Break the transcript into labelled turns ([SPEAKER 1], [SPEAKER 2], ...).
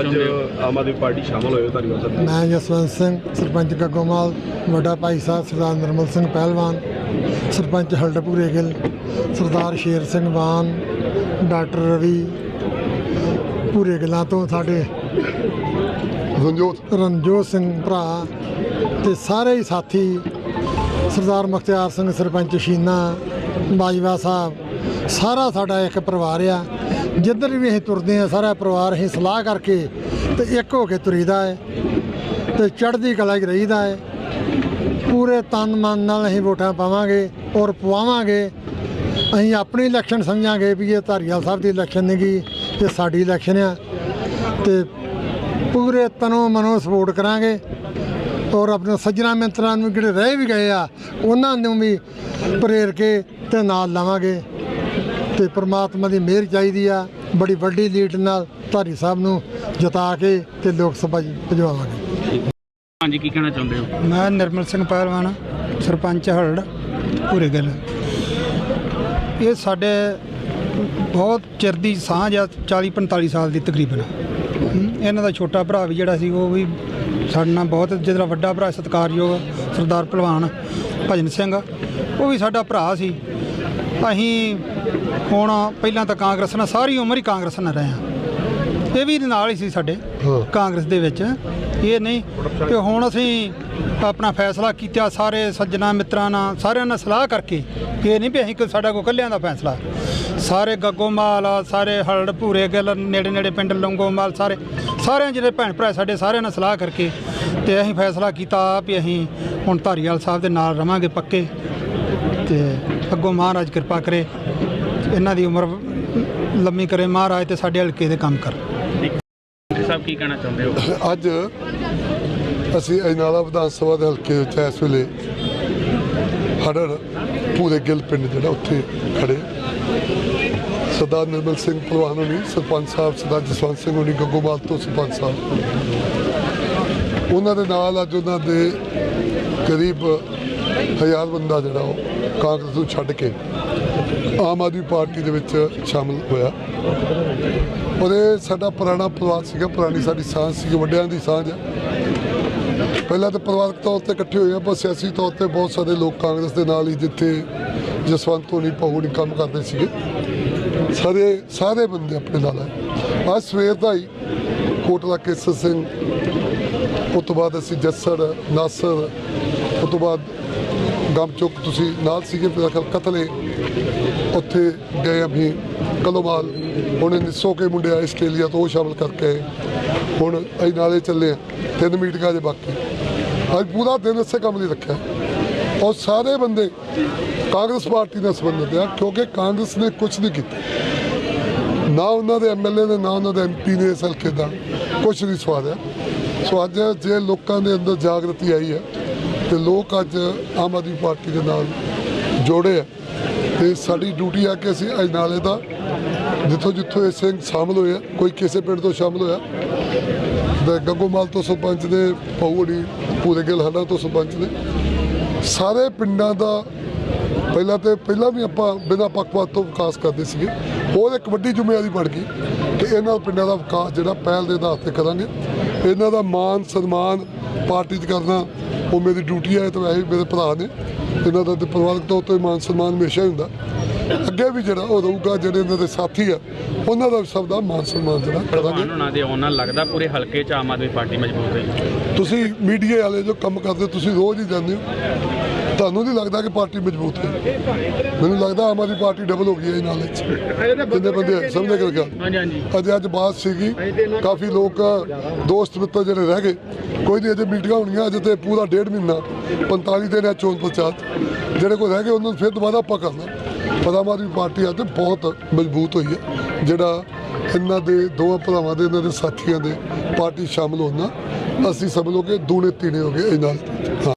[SPEAKER 1] ਅੱਜ ਆਮ ਆਦਮੀ ਪਾਰਟੀ ਸ਼ਾਮਲ ਹੋਏ ਹੋ ਧਾਰੀਵਾਲ ਸਾਹਿਬ
[SPEAKER 2] ਮੈਂ ਜਸਵੰਤ ਸਿੰਘ ਸਰਪੰਚ ਗੱਗੋਮਾਲ ਵੱਡਾ ਭਾਈ ਸਾਹਿਬ ਸਰਦਾਰ ਨਿਰਮਲ ਸਿੰਘ ਪਹਿਲਵਾਨ ਸਰਪੰਚ ਹਲਡਪੂਰੇ ਗਿੱਲ ਸਰਦਾਰ ਸ਼ੇਰ ਸਿੰਘ ਬਾਨ ਡਾਕਟਰ ਰਵੀ ਪੂਰੇ ਗਿੱਲਾਂ ਤੋਂ ਸਾਡੇ
[SPEAKER 3] ਰਣਜੋਤ।
[SPEAKER 2] ਰਣਜੋਤ ਸਿੰਘ ਭਰਾ ਤੇ ਸਾਰੇ ਹੀ ਸਾਥੀ ਸਰਦਾਰ ਮੁਖਤਿਆਰ ਸਿੰਘ ਸਰਪੰਚ ਸ਼ੀਨਾ ਬਾਜਵਾ ਸਾਹਿਬ ਸਾਰਾ ਸਾਡਾ ਇੱਕ ਪਰਿਵਾਰ ਆ। ਜਿੱਧਰ ਵੀ ਅਸੀਂ ਤੁਰਦੇ ਆ ਸਾਰਾ ਪਰਿਵਾਰ ਅਸੀਂ ਸਲਾਹ ਕਰਕੇ ਤੇ ਇੱਕ ਹੋ ਕੇ ਤੁਰੀਦਾ ਹੈ ਤੇ ਚੜ੍ਹਦੀ ਕਲਾ 'ਚ ਰਹੀਦਾ ਹੈ। ਪੂਰੇ ਤਨ ਮਨ ਨਾਲ ਅਸੀਂ ਵੋਟਾਂ ਪਾਵਾਂਗੇ ਔਰ ਪਵਾਵਾਂਗੇ। ਅਸੀਂ ਆਪਣੀ ਇਲੈਕਸ਼ਨ ਸਮਝਾਂਗੇ ਵੀ ਇਹ ਧਾਰੀਵਾਲ ਸਾਹਿਬ ਦੀ ਇਲੈਕਸ਼ਨ ਨਹੀਂਗੀ ਇਹ ਸਾਡੀ ਇਲੈਕਸ਼ਨ ਆ। ਤੇ ਪੂਰੇ ਤਨੋਂ ਮਨੋਂ ਸਪੋਰਟ ਕਰਾਂਗੇ ਔਰ ਆਪਣੇ ਸੱਜਣਾ ਮਿੱਤਰਾਂ ਨੂੰ ਜਿਹੜੇ ਰਹਿ ਵੀ ਗਏ ਆ, ਉਹਨਾਂ ਨੂੰ ਵੀ ਪ੍ਰੇਰ ਕੇ ਤੇ ਨਾਲ ਲਾਵਾਂਗੇ। ਤੇ ਪ੍ਰਮਾਤਮਾ ਦੀ ਮਿਹਰ ਚਾਹੀਦੀ ਆ। ਬੜੀ ਵੱਡੀ ਲੀਡ ਨਾਲ ਧਾਰੀ ਸਾਹਿਬ ਨੂੰ ਜਿਤਾ ਕੇ ਤੇ ਲੋਕ ਸਭਾ ਭਜਵਾਵਾਂਗੇ।
[SPEAKER 1] ਹਾਂਜੀ ਕੀ ਕਹਿਣਾ ਚਾਹੁੰਦੇ ਹੋ?
[SPEAKER 4] ਮੈਂ ਨਿਰਮਲ ਸਿੰਘ ਪਹਿਲਵਾਨ ਸਰਪੰਚ ਹਰੜ ਪੂਰੇ ਗੱਲ। ਇਹ ਸਾਡੇ ਬਹੁਤ ਚਿਰ ਦੀ ਸਾਂਝ ਆ 40 45 ਸਾਲ ਦੀ ਤਕਰੀਬਨ। ਇਹਨਾਂ ਦਾ ਛੋਟਾ ਭਰਾ ਵੀ ਜਿਹੜਾ ਸੀ ਉਹ ਵੀ ਸਾਡੇ ਨਾਲ ਬਹੁਤ ਜਿਹੜਾ ਵੱਡਾ ਭਰਾ ਸਤਿਕਾਰਯੋਗ ਸਰਦਾਰ ਪਹਿਲਵਾਨ ਭਜਨ ਸਿੰਘ ਉਹ ਵੀ ਸਾਡਾ ਭਰਾ ਸੀ। ਅਸੀਂ ਹੁਣ ਪਹਿਲਾਂ ਤਾਂ ਕਾਂਗਰਸ ਨਾਲ ਸਾਰੀ ਉਮਰ ਹੀ ਕਾਂਗਰਸ ਨਾਲ ਰਹੇ ਹਾਂ। ਇਹ ਵੀ ਨਾਲ ਹੀ ਸੀ ਸਾਡੇ ਕਾਂਗਰਸ ਦੇ ਵਿੱਚ। ਇਹ ਨਹੀਂ ਤੇ ਹੁਣ ਅਸੀਂ ਆਪਣਾ ਫੈਸਲਾ ਕੀਤਾ ਸਾਰੇ ਸੱਜਣਾ ਮਿੱਤਰਾਂ ਨਾਲ ਸਾਰਿਆਂ ਨਾਲ ਸਲਾਹ ਕਰਕੇ ਕਿ ਇਹ ਨਹੀਂ ਵੀ ਅਸੀਂ ਕੋਈ ਸਾਡਾ ਕੋ ਇਕੱਲਿਆਂ ਦਾ ਫੈਸਲਾ। ਸਾਰੇ ਗੱਗੋਮਾਲ ਸਾਰੇ ਹਲੜ ਭੂਰੇ ਗਿੱਲ ਨੇੜੇ ਨੇੜੇ ਪਿੰਡ ਲੰਗੋਮਾਲ ਸਾਰੇ ਸਾਰਿਆਂ ਜਿਹੜੇ ਭੈਣ ਭਰਾ ਸਾਡੇ ਸਾਰਿਆਂ ਨਾਲ ਸਲਾਹ ਕਰਕੇ ਤੇ ਅਸੀਂ ਫੈਸਲਾ ਕੀਤਾ ਵੀ ਅਸੀਂ ਹੁਣ ਧਾਰੀਵਾਲ ਸਾਹਿਬ ਦੇ ਨਾਲ ਰਵਾਂਗੇ ਪੱਕੇ। ਤੇ ਅੱਗੋਂ ਮਹਾਰਾਜ ਕਿਰਪਾ ਕਰੇ ਇਹਨਾਂ ਦੀ ਉਮਰ ਲੰਮੀ ਕਰੇ। ਮਹਾਰਾਜ ਤੇ ਸਾਡੇ ਹਲਕੇ ਦੇ ਕੰਮ ਕਰ।
[SPEAKER 1] ਸਾਹਿਬ ਕੀ ਕਹਿਣਾ ਚਾਹੁੰਦੇ ਹੋ?
[SPEAKER 3] ਅੱਜ ਅਸੀਂ ਅਜਨਾਲਾ ਵਿਧਾਨ ਸਭਾ ਦੇ ਹਲਕੇ ਵਿੱਚ ਇਸ ਵੇਲੇ ਹੜੜ ਪੂਰੇ ਗਿੱਲ ਪਿੰਡ ਜਿਹੜਾ ਉੱਥੇ ਖੜੇ। ਸਰਦਾਰ ਨਿਰਮਲ ਸਿੰਘ ਪਹਿਲਵਾਨ ਹੋਣੀ ਸਰਪੰਚ ਸਾਹਿਬ ਸਰਦਾਰ ਜਸਵੰਤ ਸਿੰਘ ਹੋਣੀ ਗੱਗੋਮਾਲ ਤੋਂ ਸਰਪੰਚ ਸਾਹਿਬ। ਉਹਨਾਂ ਦੇ ਨਾਲ ਅੱਜ ਉਹਨਾਂ ਦੇ ਕਰੀਬ ਹਜ਼ਾਰ ਬੰਦਾ ਜਿਹੜਾ ਉਹ ਕਾਂਗਰਸ ਨੂੰ ਛੱਡ ਕੇ ਆਮ ਆਦਮੀ ਪਾਰਟੀ ਦੇ ਵਿੱਚ ਸ਼ਾਮਲ ਹੋਇਆ। ਔਰ ਇਹ ਸਾਡਾ ਪੁਰਾਣਾ ਪਰਿਵਾਰ ਸੀਗਾ, ਪੁਰਾਣੀ ਸਾਡੀ ਸਾਂਝ ਸੀ ਵੱਡਿਆਂ ਦੀ ਸਾਂਝ ਪਹਿਲਾਂ ਤਾਂ ਪਰਿਵਾਰਕ ਤੌਰ ਤੇ ਇਕੱਠੇ ਹੋਏ ਆ, ਪਰ ਸਿਆਸੀ ਤੌਰ ਤੇ ਬਹੁਤ ਸਾਰੇ ਲੋਕ ਕਾਂਗਰਸ ਦੇ ਨਾਲ ਹੀ ਜਿੱਥੇ ਜਸਵੰਤ ਹੋਣੀ ਪਹੂਣੀ ਕੰਮ ਕਰਦੇ ਸੀਗੇ। ਸਾਰੇ ਸਾਰੇ ਬੰਦੇ ਆਪਣੇ ਨਾਲ ਹੈ ਅੱਜ ਸਵੇਰ ਦਾ ਹੀ ਕੋਟਲਾ ਕੇਸਰ ਸਿੰਘ, ਉਸ ਤੋਂ ਬਾਅਦ ਅਸੀਂ ਜੱਸੜ, ਨਾਸਰ, ਉਸ ਤੋਂ ਬਾਅਦ ਗਮ ਚੁੱਕ ਤੁਸੀਂ ਨਾਲ ਸੀਗੇ ਮੇਰਾ ਖਿਆਲ ਕਤਲੇ। ਉੱਥੇ ਗਏ ਅਭੀ ਕਲੋਮਾਲ ਹੁਣ ਨਿੱਸੋ ਕੇ ਮੁੰਡੇ ਆਏ ਆਸਟ੍ਰੇਲੀਆ ਤੋਂ, ਉਹ ਸ਼ਾਮਲ ਕਰਕੇ ਹੁਣ ਅਸੀਂ ਨਾਲੇ ਚੱਲੇ ਆ, ਤਿੰਨ ਮੀਟਿੰਗਾਂ ਜੇ ਬਾਕੀ। ਅੱਜ ਪੂਰਾ ਦਿਨ ਇਸੇ ਕੰਮ ਲਈ ਰੱਖਿਆ। ਔਰ ਸਾਰੇ ਬੰਦੇ ਕਾਂਗਰਸ ਪਾਰਟੀ ਨਾਲ ਸੰਬੰਧਿਤ ਆ, ਕਿਉਂਕਿ ਕਾਂਗਰਸ ਨੇ ਕੁਝ ਨਹੀਂ ਕੀਤਾ। ਨਾ ਉਹਨਾਂ ਦੇ ਐਮਐਲਏ ਨੇ, ਨਾ ਉਹਨਾਂ ਦੇ ਐਮਪੀ ਨੇ ਇਸ ਹਲਕੇ ਦਾ ਕੁਝ ਨਹੀਂ ਸਵਾਰਿਆ। ਸੋ ਅੱਜ ਜੇ ਲੋਕਾਂ ਦੇ ਅੰਦਰ ਜਾਗਰਤੀ ਆਈ ਹੈ ਤੇ ਲੋਕ ਅੱਜ ਆਮ ਆਦਮੀ ਪਾਰਟੀ ਦੇ ਨਾਲ ਜੋੜੇ ਆ। ਤੇ ਸਾਡੀ ਡਿਊਟੀ ਆ ਕਿ ਅਸੀਂ ਅੱਜ ਨਾਲੇ ਦਾ ਜਿੱਥੋਂ ਜਿੱਥੋਂ ਇਹ ਸਿੰਘ ਸ਼ਾਮਲ ਹੋਏ ਕੋਈ ਕਿਸੇ ਪਿੰਡ ਤੋਂ ਸ਼ਾਮਲ ਹੋਇਆ, ਤੇ ਗੱਗੋਮਾਲ ਤੋਂ ਸਰਪੰਚ ਦੇ ਪੌੜੀ ਪੂਰੇ ਗਿੱਲ ਤੋਂ ਸਰਪੰਚ ਨੇ ਸਾਰੇ ਪਿੰਡਾਂ ਦਾ ਪਹਿਲਾਂ ਤੇ ਪਹਿਲਾਂ ਵੀ ਆਪਾਂ ਬਿਨਾਂ ਪੱਖਪਾਤ ਤੋਂ ਵਿਕਾਸ ਕਰਦੇ ਸੀਗੇ। ਉਹ ਇੱਕ ਵੱਡੀ ਜ਼ਿੰਮੇਵਾਰੀ ਬਣ ਗਈ ਕਿ ਇਹਨਾਂ ਪਿੰਡਾਂ ਦਾ ਵਿਕਾਸ ਜਿਹੜਾ ਪਹਿਲ ਦੇ ਆਧਾਰ ਤੇ ਕਰਾਂਗੇ। ਇਹਨਾਂ ਦਾ ਮਾਨ ਸਨਮਾਨ ਪਾਰਟੀ 'ਚ ਕਰਨਾ ਉਹ ਮੇਰੀ ਡਿਊਟੀ ਹੈ ਤੇ ਵੈਸੇ ਮੇਰੇ ਭਰਾ ਨੇ। ਇਹਨਾਂ ਦਾ ਤੇ ਪਰਿਵਾਰਕ ਤੌਰ ਤੇ ਮਾਨ ਸਨਮਾਨ ਹਮੇਸ਼ਾ ਹੀ ਹੁੰਦਾ। ਅੱਗੇ ਵੀ ਜਿਹੜਾ ਉਹ ਰਹੂਗਾ ਜਿਹੜੇ ਇਹਨਾਂ ਦੇ ਸਾਥੀ ਆ ਉਹਨਾਂ ਦਾ ਸਭ ਦਾ ਮਾਨ ਸਨਮਾਨ ਜਿਹੜਾ ਕਰਾਂਗੇ।
[SPEAKER 1] ਹੋਣਾ ਦੇ ਆਉਣ ਨਾਲ ਲੱਗਦਾ ਪੂਰੇ ਹਲਕੇ 'ਚ ਆਮ ਆਦਮੀ ਪਾਰਟੀ ਮਜ਼ਬੂਤ ਹੈ
[SPEAKER 3] ਤੁਸੀਂ ਮੀਡੀਆ ਵਾਲੇ ਜੋ ਕੰਮ ਕਰਦੇ ਤੁਸੀਂ ਰੋਜ਼ ਹੀ ਜਾਂਦੇ ਹੋ। ਤੁਹਾਨੂੰ ਨਹੀਂ ਲੱਗਦਾ ਕਿ ਪਾਰਟੀ ਮਜ਼ਬੂਤ ਹੈ? ਮੈਨੂੰ ਲੱਗਦਾ ਆਮ ਆਦਮੀ ਪਾਰਟੀ ਡਬਲ ਹੋ ਗਈ ਹੈ ਨਾਲ ਵਿੱਚ। ਜਿੰਨੇ ਬੰਦੇ ਸਮਝੇ ਕਰ ਗੱਲ।
[SPEAKER 1] ਹਾਂਜੀ ਹਾਂਜੀ।
[SPEAKER 3] ਅੱਜ ਅੱਜ ਬਾਤ ਸੀਗੀ ਕਾਫੀ ਲੋਕ ਦੋਸਤ ਮਿੱਤਰ ਜਿਹੜੇ ਰਹਿ ਗਏ ਕੋਈ ਨਹੀਂ ਅਜੇ ਮੀਟਿੰਗਾਂ ਹੋਣੀਆਂ ਅਜੇ ਤੇ ਪੂਰਾ ਡੇਢ ਮਹੀਨਾ 45 ਦਿਨ ਹੈ ਚੋਣ ਪ੍ਰਚਾਰ। ਜਿਹੜੇ ਕੋਈ ਰਹਿ ਗਏ ਉਹਨਾਂ ਨੂੰ ਫਿਰ ਦੁਬਾਰਾ ਆਪਾਂ ਕਰਨਾ। ਪਰ ਆਮ ਆਦਮੀ ਪਾਰਟੀ ਅੱਜ ਬਹੁਤ ਮਜ਼ਬੂਤ ਹੋਈ ਹੈ ਜਿਹੜਾ ਇਹਨਾਂ ਦੇ ਦੋਵਾਂ ਭਰਾਵਾਂ ਦੇ ਇਹਨਾਂ ਦੇ ਸਾਥੀਆਂ ਦੇ ਪਾਰਟੀ ਸ਼ਾਮਲ ਹੋਣਾ। ਅਸੀਂ ਸਮਝ ਲਓ ਕਿ ਦੂਣੇ ਤੀਣੇ ਹੋ ਗਏ ਇਹ ਨਾਲ।